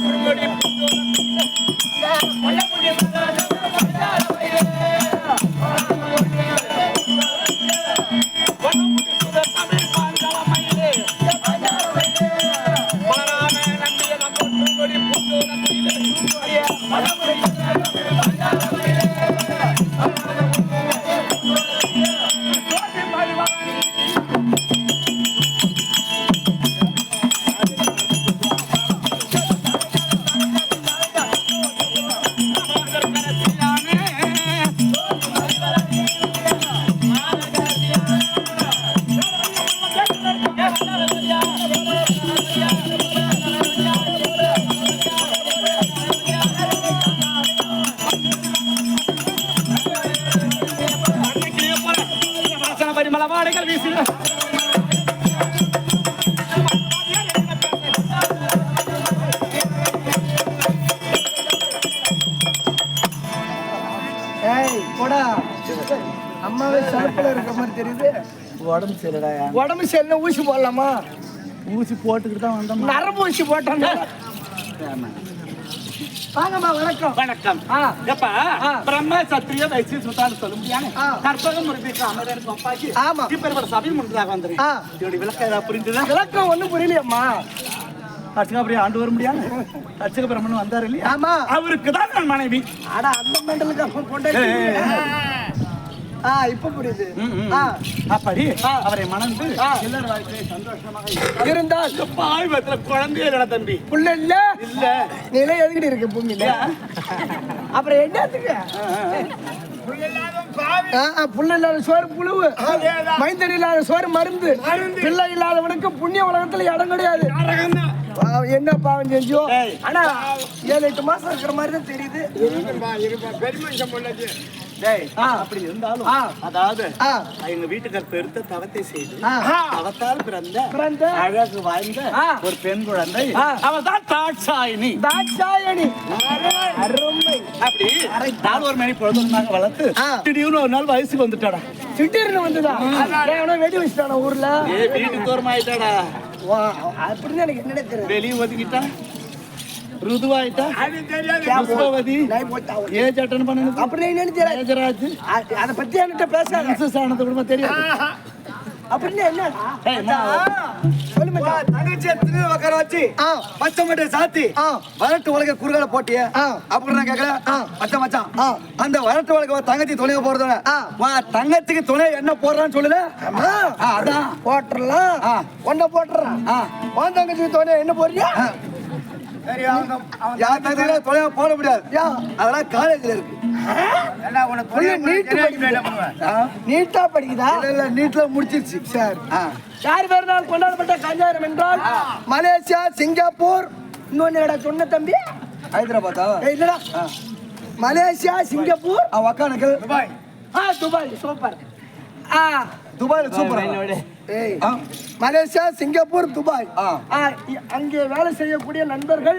நன்றியதம் பரிமளவாடைகள் வீசின ஏய் போடா. அம்மாவே சலுப்புல இருக்க மாதிரி தெரியுது. உடம்பு சரிடாயா உடம்பு சரியில்லை ஊசி போடலாமா? ஊசி போட்டுக்கிட்டு தான் வந்தோம் நரம்பு ஊசி போட்டாங்க வாங்கம்மா வணக்கம். வணக்கம். எப்பா. பிரம்ம சத்திரிய வைசிய சுத்தான்னு சொல்ல முடியாது. கற்பகம் முருகனுக்கு அமரருக்கு அப்பாக்கு. ஆமா. இப்ப ஒரு சபை முடிஞ்சதாக வந்துறேன் ஆ. இதோட விளக்கம் ஏதாவது புரிஞ்சுதா? விளக்கம் ஒண்ணும் புரியலையம்மா. அர்ச்சகா அப்படியே ஆண்டு வர முடியாது அர்ச்சக பிரம்மன் வந்தார் இல்லையா? ஆமா. அவருக்கு தான் நான் மனைவி. அட அந்த மெண்டலுக்கு அப்ப கொண்டாடி ஆ இப்ப புரியுது. அப்படி. அவரை மணந்து ஆ. இல்லற வாழ்க்கையை சந்தோஷமாக. இருந்தால் குழந்தையே தம்பி. புள்ள இல்ல? இல்ல. நிலை எதுக்கிட்டு இருக்கு பூமியில அப்புறம் என்னத்துக்கு? புள்ள இல்லாத சோறு புழுவு. மைந்தன் இல்லாத சோறு மருந்து. பிள்ளை இல்லாதவனுக்கு புண்ணிய உலகத்துல இடம் கிடையாது. என்ன பாவம் செஞ்சோ. ஆனா ஏழு எட்டு மாசம் இருக்கிற மாதிரி தான் தெரியுது ஆ. அப்படி இருந்தாலும். அதாவது எங்க வீட்டுக்கார் பெருத்த தவத்தை செய்து. அவத்தால் பிறந்த பிறந்த அழகு வாய்ந்த. ஒரு பெண் குழந்தை. ஆ. அவள் தான் தாட்சாயினி. தாட்சாயணி அருமை. அப்படி நாலு ஒரு மணி பொழுதுமாக வளர்த்து. திடீர்னு ஒரு நாள் வயசுக்கு வந்துட்டாடா. திடீர்னு எவனோ வெடி வச்சுட்டான ஊர்ல? ஏ வீட்டுக்கு தூரம் ஆயிட்டாடா வா, அப்படின்னு எனக்கு என்ன தெரியும் வெளியே ஒதுக்கிட்டா நான் போட்டா ஏஜ் அட்டன் பண்ணது அப்படின்னு என்னன்னு தெரியாது மேஜராஜ் அ- அத பத்தி என்கிட்ட பேசாத பிரின்சஸ் ஆனது கூட தெரியாது அப்படின்னு தங்கச்சியை திரு உட்கார வச்சு பச்சை மட்டை சாத்தி ஆ வரட்டு உலக குறுகால போட்டிய நான் கேட்கல மச்சான் மச்சான். அந்த வரட்டு உலக தங்கச்சி துணைய. வா தங்கச்சிக்கு துணை என்ன போடுறான்னு சொல்லல அதான் போட்டுறலாம் ஆ. ஒன்ன போட்டுறான் ஆ. வாந்தாங்க தோணை என்ன போறியா யார் போட முடியாது. அதெல்லாம் காலேஜ்ல இருக்கு. நீட்டு படிக்குது ஆ. நீட்டா படிக்குதா? இல்ல இல்ல நீட்ல முடிச்சிருச்சு. சார். ஆ. யார் நான் கொண்டாடப்பட்ட கஞ்சாரம் என்றால் மலேசியா சிங்கப்பூர் இன்னொன்னு என்னடா சொன்ன தம்பி? ஹைதராபாத்தா? இல்லடா. Malaysia Singapore? ஆ, ஒக்கானக்கல் ஆ துபாய். சூப்பர். ஆ. துபாயில சூப்பர். Malaysia Singapore Dubai. அங்கே வேலை செய்யக்கூடிய நண்பர்கள்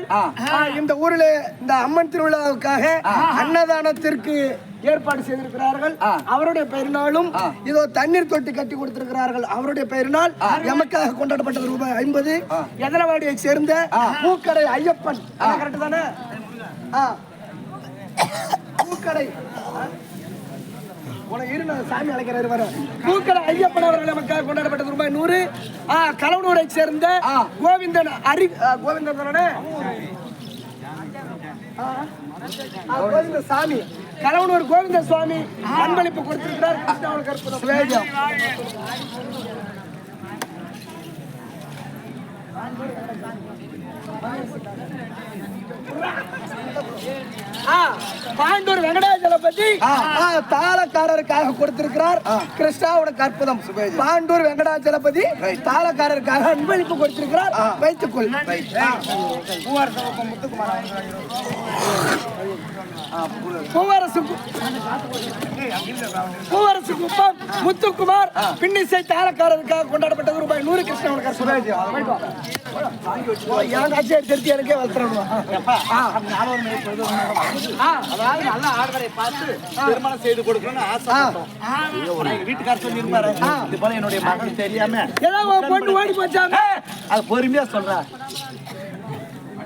இந்த ஊரில் இந்த அம்மன் திருவிழாவுக்காக அன்னதானத்திற்கு ஏற்பாடு செய்திருக்கிறார்கள். அவருடைய ஆ. இதோ தண்ணீர் தொட்டி கட்டி கொடுத்திருக்கிறார்கள். அவருடைய பெருநாள் எமக்காக கொண்டாடப்பட்டது ரூபாய் ஐம்பது. எதனவாடியை சேர்ந்த. பூக்கடை ஐயப்பன். கரெக்ட் தானே. பூக்கடை. உனக்கு இரு நான் சாமி அழைக்கிறாரு வர பூக்கடை ஐயப்பன் அவர்கள் நமக்காக கொண்டாடப்பட்டது ரூபாய் நூறு. கலவனூரை சேர்ந்த. கோவிந்தன் அரி ஆ, கோவிந்தன் தானே? ஆ, ஆ, கோவிந்த சாமி. கலவனூர் கோவிந்த சுவாமி அன்பளிப்பு கொடுத்திருக்கிறார். கிருஷ்ணாவுக்கு அற்புதம் ஆ, பாண்டூர் வெங்கடாஜலபதி தாளக்காரருக்காக கொடுத்திருக்கிறார் கிருஷ்ணாவோட அற்புதம் பாண்டூர் வெங்கடாஜலபதி தாளக்காரருக்காக அன்பளிப்பு கொடுத்திருக்கிறார். வைத்துக்கொள். பூவரசு கு- பூவரசு குப்பம் முத்துக்குமார் பின்னிசை தாளக்காரருக்காக கொண்டாடப்பட்டது ரூபாய் நூறு கிருஷ்ணாவோட அற்புதம் என் கட்சி எடுத்து எனக்கே வளர்த்துறோம் அதாவது நல்ல பார்த்து திருமணம் செய்து கொடுக்கணும்னு எங்க வீட்டுக்காரர் சொல்லியிருப்பாரு. இது போல என்னுடைய மகன் தெரியாம ஏதோ உன் பொண்ணு ஓடி போச்சாங்க அது பொறுமையா சொல்றா.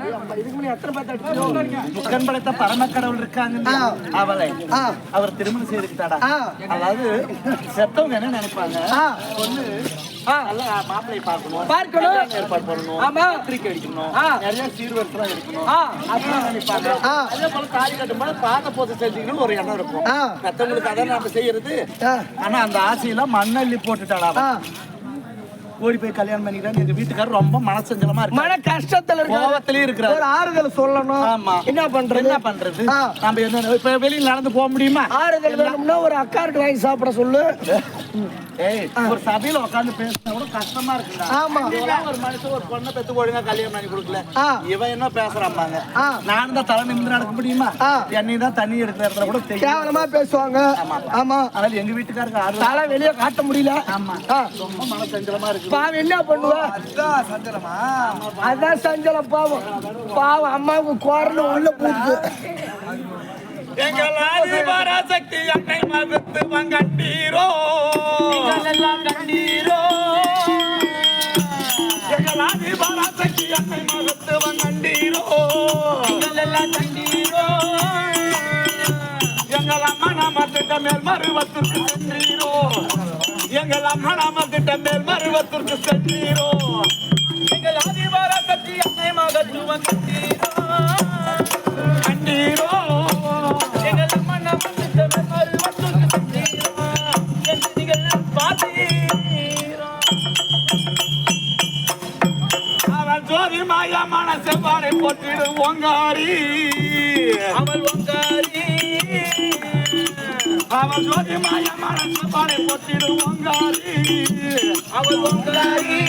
இதுக்கு முன்னாடி எத்தனை பார்த்து அடிச்சோம் முக்கன் படைத்த பரமக்கடவுள் இருக்காங்க அவளை. அவர் திருமணம் செய்துக்கிட்டாடா. அதாவது செத்தவங்க என்ன நினைப்பாங்க மாப்பிள்ளை பார்க்கணும் பார்க்கணும். ஏற்பாடு பண்ணணும் ஆமா. பத்திரிக்கை அடிக்கணும் ஆ. நிறைய சீர்வரிசெல்லாம் ஆ. அப்படின்னு நினைப்பாங்க. அதே போல தாலி கட்டும்போது பாத போது செஞ்சீங்கன்னு ஒரு எண்ணம் இருக்கும் ஆ. மத்தவங்களுக்கு அதான் நம்ம செய்யறது. ஆனா அந்த ஆசையெல்லாம் மண்ணள்ளி. ஆ. ஓடி போய் கல்யாணம் பண்ணிக்கிறேன் எங்க வீட்டுக்காரர் ரொம்ப மனசஞ்சலமா இருக்கு மன கஷ்டத்துல இருக்க கோவத்திலயும் இருக்கிறாரு. ஒரு ஆறுதல் சொல்லணும். ஆமா. என்ன பண்றது? என்ன பண்றது. நம்ம என்ன இப்ப வெளியில நடந்து போக முடியுமா? ஆறுதல் வேணும்னா ஒரு அக்காருக்கு வாங்கி சாப்பிட சொல்லு. ஒரு சபையில உட்கார்ந்து பேசினா கூட கஷ்டமா இருக்குடா. ஆமா. ஒரு மனுஷன் ஒரு பொண்ணை பெத்து ஒழுங்கா கல்யாணம் பண்ணி கொடுக்கல. இவன் என்ன பேசுறாம்பாங்க. நானும் தான் தலை நிமிந்து நடக்க முடியுமா? ஆ. என்னையும் தான் தண்ணி எடுக்கிற இடத்துல கூட தெரியும். கேவலமா பேசுவாங்க. ஆமா அதனால எங்க வீட்டுக்காரருக்கு ஆர்வம். தலை வெளியே காட்ட முடியல. ஆமா. ரொம்ப மனசஞ்சலமா இருக்கு பாவம் என்ன பண்ணுவா? அதான் சஞ்சலமா? அதான் சஞ்சலம் பாவம். பாவம் அம்மாவுக்கு குரல் உள்ள போகுது. எங்கள் ஆதி பராசக்தி எல்லாம் கண்டீரோ எல்லாம் கண்டீரோ. எங்களாதி பராசக்தி அன்னை மகத்துவம் கண்டீரோ எல்லாம் கண்டீரோ. எங்கள் அம்மா நாம திட்ட மேல் மருவத்திற்கு சென்றீரோ. எங்கள் அம்மா நாம திட்ட மேல் மருவத்திற்கு சென்றீரோ. எங்கள் ஆதிவார சக்தி அன்னை மகத்துவம் கண்டீரோ. ஜோதி மாயமான செவ்வாடை போட்டிடு ஓங்காரி. அவள் ஒங்காரி அவன் ஜோதி மாயமான செவ்வாடை போட்டிடு ஓங்காரி. அவள் ஒங்காரி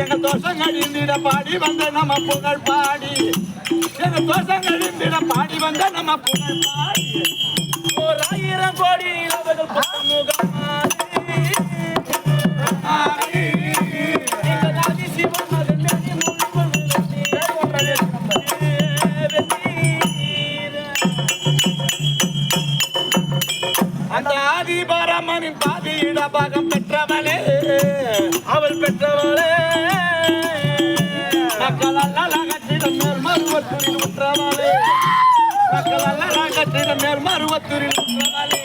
எங்க தோஷங்கள் இந்திட பாடி வந்த நம்ம புகழ் பாடி. எங்க தோஷங்கள் இந்திட பாடி வந்த நம்ம புகழ் பாடி. ஓர் ஆயிரம் கோடி அவர்கள் முகமாரி ஆதிபரமனின் பாதியிட பாகம் பெற்றவளே. அவள் பெற்றவளே. மக்கள் அல்ல கட்டிடம் மேல் மருவத்தூரில் உற்றவளே. மக்கள் அல்ல கட்டிடம் மேல் மருவத்தூரில் உற்றவளே.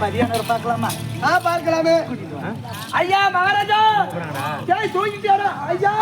பரியாணர் பார்க்கலாமா? ஆ பார்க்கலாமே. ஐயா மகாராஜா. ஏய் தூங்கிட்டியாடா ஐயா.